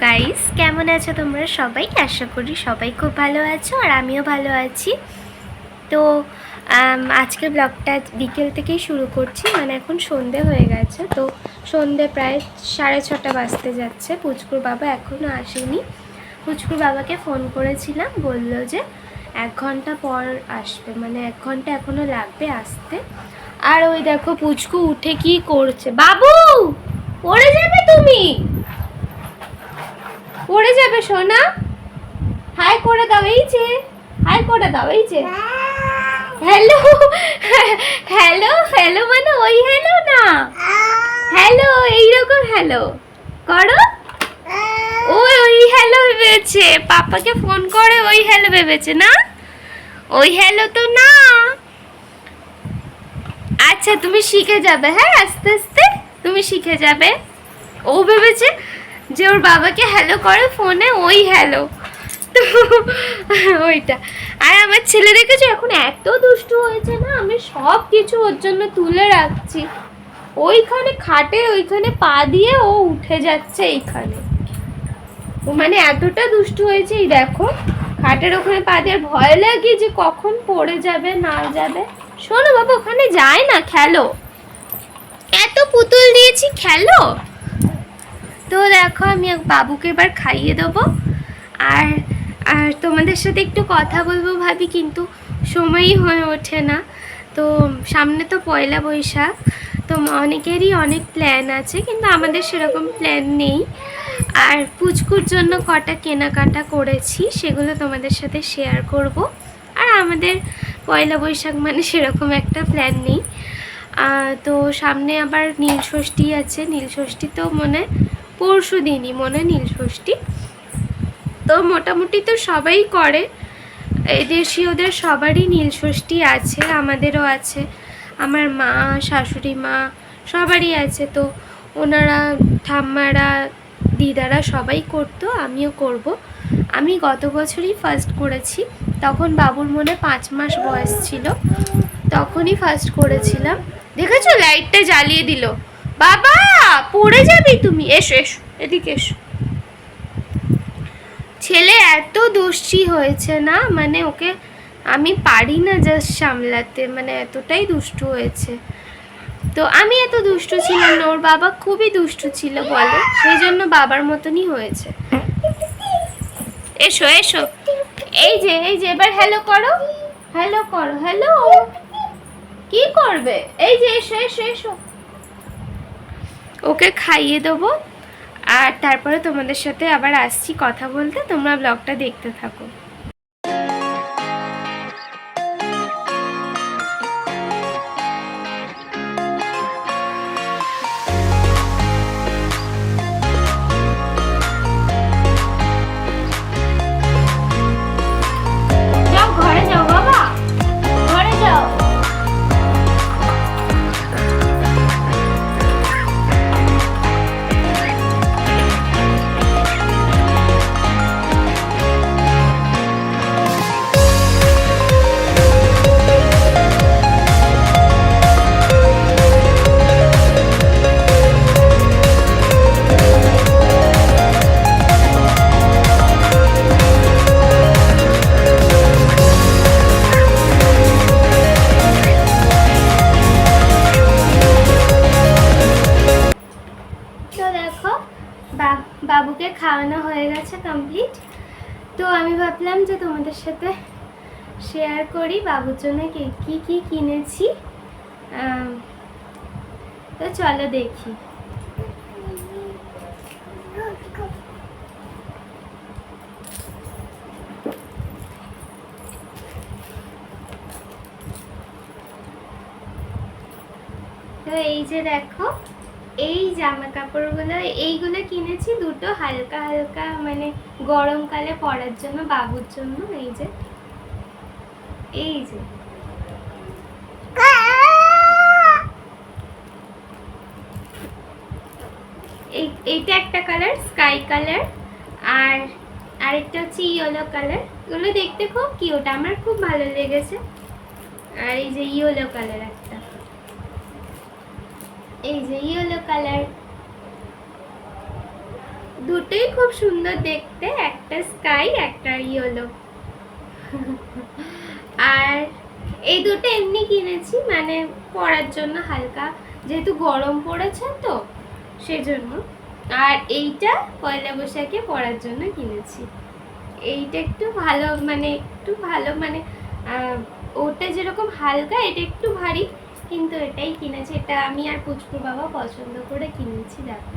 Guys কেমন আছো তোমরা সবাই? আশা করি সবাই খুব ভালো আছো আর আমিও ভালো আছি। তো আজকের ব্লগটা বিকেল থেকেই শুরু করছি। মানে এখন সন্ধে হয়ে গেছে। তো সন্ধে প্রায় সাড়ে ছটা বাজতে যাচ্ছে। পুচকুর বাবা এখনও আসেনি। পুচকুর বাবাকে ফোন করেছিলাম। বলল যে এক ঘণ্টা পর আসবে। মানে এক ঘণ্টা এখনও লাগবে আসতে। আর ওই দেখো পুচকু উঠে কি করছে? বাবু, পড়ে যাবে তুমি? পড়ে যাবে, সোনা। হাই করে দাও, এই যে। হাই করে দাও, এই যে। হ্যালো হ্যালো হ্যালো মানে ওই হ্যালো না? হ্যালো, এইরকম হ্যালো। করো। ওই ওই হ্যালো ভেবেছে। পাপাকে ফোন করে, ওই হ্যালো ভেবেছে, না? ওই হ্যালো তো না। আচ্ছা তুমি শিখে যাবে হ্যাঁ? আস্তে আস্তে। তুমি শিখে যাবে। ও ভেবেছে যে ওর বাবাকে হ্যালো করে ফোনে ওই হ্যালো তো ওইটা। আর আমার ছেলে দেখেছ, এখন এত দুষ্টু হয়েছে না, আমি সব কিছু ওর জন্য তুলে রাখছি। ওইখানে খাটে, ওইখানে পা দিয়ে ও উঠে যাচ্ছে এইখানে। ও মানে এতটা দুষ্টু হয়েছে, এই দেখো। খাটের ওখানে পা দিয়ে ভয় লাগে যে কখন পড়ে যাবে, না যাবে। শোনো বাবা, ওখানে যায় না, খেলো। এত পুতুল দিয়েছি খেলো? তো দেখো আমি বাবুকে এবার খাইয়ে দেবো। আর আর তোমাদের সাথে একটু কথা বলব ভাবি, কিন্তু সময়ই হয়ে ওঠে না। তো সামনে তো পয়লা বৈশাখ, তো অনেকেরই অনেক প্ল্যান আছে, কিন্তু আমাদের সেরকম প্ল্যান নেই। আর পুচকুর জন্য কটা কেনাকাটা করেছি, সেগুলো তোমাদের সাথে শেয়ার করব। আর আমাদের পয়লা বৈশাখ মানে সেরকম একটা প্ল্যান নেই। তো সামনে আবার নীল ষষ্ঠী আছে, নীল ষষ্ঠী তো মনে পরশু দিনই, মনে নীল ষষ্ঠী। তো মোটামুটি তো সবাই করে। দেশীয়দের সবারই নীল ষষ্ঠী আছে, আমাদেরও আছে। আমার মা, শাশুড়ি মা সবারই আছে। তো ওনারা, ঠাম্মারা, দিদারা সবাই করতো, আমিও করব। আমি গত বছরই ফার্স্ট করেছি। তখন বাবুর মনে পাঁচ মাস বয়স ছিল। তখনই ফার্স্ট করেছিলাম। দেখেছ? লাইটটা জ্বালিয়ে দিল। বাবা, পড়ে যাবি তুমি। এসো এসো, এদিকে এসো। ছেলে এত দুষ্টি হয়েছে না? মানে ওকে আমি পারি না জাস্ট সামলাতে। মানে এতটাই দুষ্টু হয়েছে। তো আমি এত দুষ্টু ছিলাম না, ওর বাবা খুবই দুষ্টু ছিল বলে। সেই জন্য বাবার মতনই হয়েছে। এসো এসো। এই যে এই যে, এবার হ্যালো করো। হ্যালো করো হ্যালো কি করবে? এই যে, এসো এসো এসো। ওকে খাইয়ে দেবো। আর তারপরে তোমাদের সাথে আবার আসছি কথা বলতে। তোমরা ব্লগটা দেখতে থাকো। ভাবলাম যে তোমাদের সাথে শেয়ার করি। বাবুর জন্য কি কি কি কিনেছি? তো চলো দেখি। তো এই যে দেখো এই জামা কাপড়গুলো, এইগুলো কিনেছি দুটো হালকা হালকা মানে গরমকালে পরার জন্য, বাবুর জন্য, এই যে। এই যে। এই, এইটা একটা কালার, স্কাই কালার, আর আরেকটা হচ্ছে ইয়েলো কালার। এগুলো দেখতে খুব কিউট, আমার খুব ভালো লেগেছে। আর এই যে ইয়েলো কালার একটা। এই যে ইয়েলো কালার দুটোই খুব সুন্দর দেখতে, একটা স্কাই একটা ইয়েলো আর এই দুটো এমনি কিনেছি মানে পরার জন্য হালকা, যেহেতু গরম পড়েছে তো, সেজন্য। আর এইটা পয়লা বৈশাখে পরার জন্য কিনেছি। এইটা একটু ভালো মানে একটু ভালো মানে ওটা যেরকম হালকা, এটা একটু ভারী কিন্তু এটাই কিনেছি এটা আমি আর পুচকুর বাবা পছন্দ করে কিনেছি, দেখো।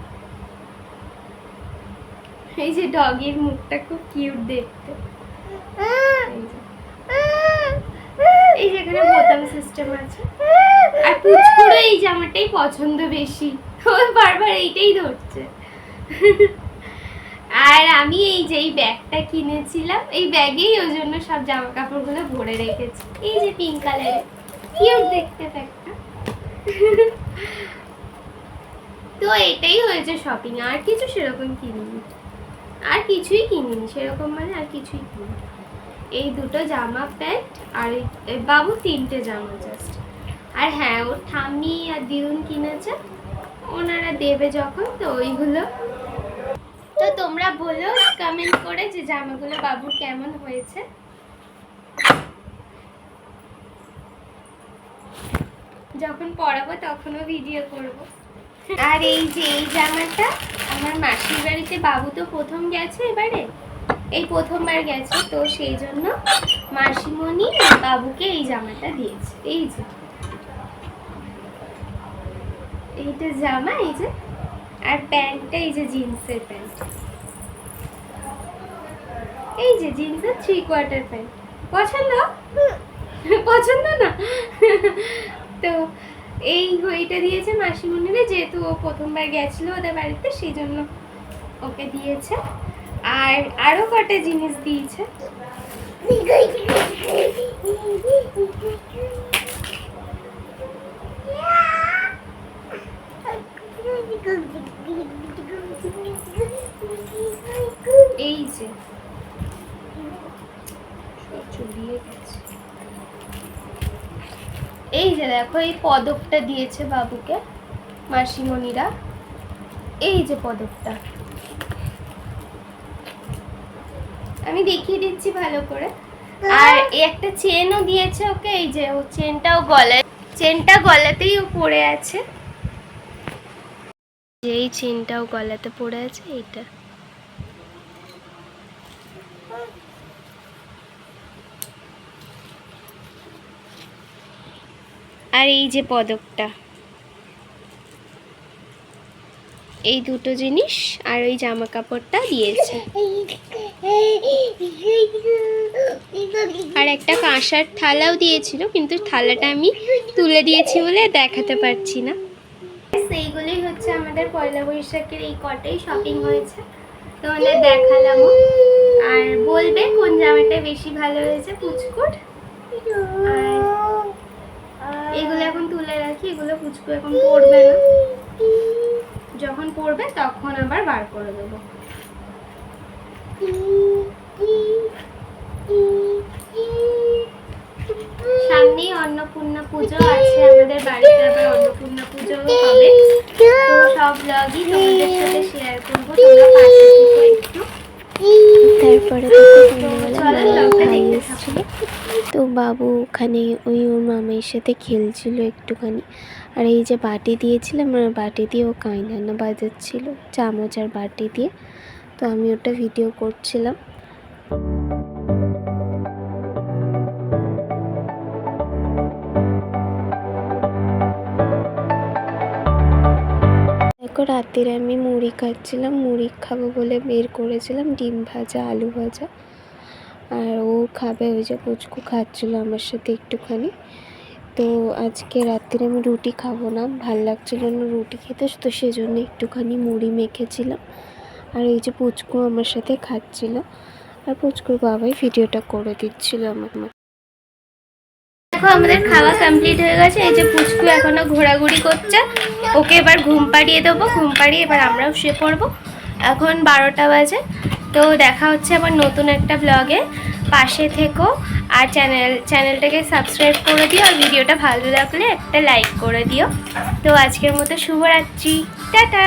এই যে ডগের মুখটা খুব কিউট দেখতে। এই বোতাম সিস্টেম আছে। আর এই জামাটাই পছন্দ বেশি। ও বারবার এইটাই ধরছে। আর আমি এই যে এই ব্যাগটা কিনেছিলাম, এই ব্যাগেই ওই জন্য সব জামা কাপড়গুলো ভরে রেখেছি। এই যে পিঙ্ক কালারের কিউট দেখতে ব্যাগটা তো এটাই হয়েছে শপিং আর কিছু সেরকম কিনিনি। আর কিছুই কিনিনি, সেরকম মানে আর কিছুই কিনিনি। এই দুটো জামা প্যান্ট আর বাবু তিনটে জামা জাস্ট আর হ্যাঁ ওর ঠাম্মি আর দিদুন কিনেছে। ওনারা দেবে যখন, তো ওইগুলো। তো তোমরা বলো কমেন্ট করে যে জামাগুলো বাবুর কেমন হয়েছে। যখন পরাবো তখনও ভিডিও করব। আর এই যে এই জামাটা আমার মাসির বাড়িতে বাবু তো প্রথম গেছে এবারে। এই প্রথমবার গেছে তো সেই জন্য মাসিমণি বাবুকে এই জামাটা দিয়েছে। এই যে। এইটা জামা এই যে। আর প্যান্টটা এই যে জিন্সের প্যান্ট। এই যে জিন্সের থ্রি কোয়ার্টার প্যান্ট পছন্দ? পছন্দ না? তো এই ঘড়িটা দিয়েছে মাসিমণিরে, যেহেতু ও প্রথমবার গেছিল ওদের বাড়িতে সেই জন্য ওকে দিয়েছে। আর আরও কটা জিনিস দিয়েছে। এই যে সব চুরিয়ে গেছে। এই যে দেখো এই পদকটা দিয়েছে বাবুকে, মাসিমণিরা। এই যে পদকটা। আমি দেখিয়ে দিচ্ছি ভালো করে। আর একটা চেনও দিয়েছে ওকে, এই যে ও চেনটাও গলায়, চেনটা গলাতেই ও পড়ে আছে। এই চেনটাও গলাতে পড়ে আছে, এইটা। আর এই যে পদকটা। এই দুটো জিনিস আর ওই জামা কাপড়টা দিয়েছে। আর একটা কাঁসার থালাও দিয়েছিল, কিন্তু থালাটা আমি তুলে দিয়েছি বলে দেখাতে পারছি না। সেইগুলোই হচ্ছে আমাদের পয়লা বৈশাখের এই কটাই শপিং হয়েছে। তোমাদের দেখালাম আর বলবে কোন জামাটা বেশি ভালো হয়েছে, পুচকুর? আর এগুলো এখন তুলে রাখি, এগুলো পুচকু এখন পড়বে না। যখন পড়বে তখন আবার বার করে দেবো। সামনেই অন্নপূর্ণা পুজো আছে, আমাদের বাড়িতে আবার অন্নপূর্ণা পুজো হবে। তো সব ব্লগই তোমাদের সাথে শেয়ার করব, তোমরা তারপরে ভাই এসেছিল। তো বাবু ওখানে ওই ওর মামাইয়ের সাথে খেলছিল একটুখানি। আর এই যে বাটি দিয়েছিলাম আর বাটি দিয়ে ও কাইনানা বাজাচ্ছিল চামচ আর বাটি দিয়ে। তো আমি ওটা ভিডিও করছিলাম। রাতের আমি মুড়ি খাচ্ছিলাম, মুড়ি খাব বলে বের করেছিলাম, ডিম ভাজা, আলু ভাজা। আর ও খাবে, ওই যে পুচকু খাচ্ছিলো আমার সাথে একটুখানি। তো আজকে রাত্রে আমি রুটি খাব না, ভালো লাগছিল না রুটি খেতে, তো সেজন্য একটুখানি মুড়ি মেখেছিলাম। আর এই যে পুচকু আমার সাথে খাচ্ছিল, আর পুচকুর বাবাই ভিডিওটা করে দিচ্ছিল আমার দেখো, আমাদের খাওয়া কমপ্লিট হয়ে গেছে। এই যে পুচকু এখনও ঘোরাঘুরি করছে। ওকে এবার ঘুম পাড়িয়ে দেবো। ঘুম পাড়িয়ে এবার আমরাও শুয়ে পড়ব। এখন বারোটা বাজে। তো দেখা হচ্ছে আবার নতুন একটা ব্লগে পাশে থেকো। আর চ্যানেল চ্যানেলটাকে সাবস্ক্রাইব করে দিও। আর ভিডিওটা ভালো লাগলে একটা লাইক করে দিও। তো আজকের মতো শুভরাত্রি। টাটা!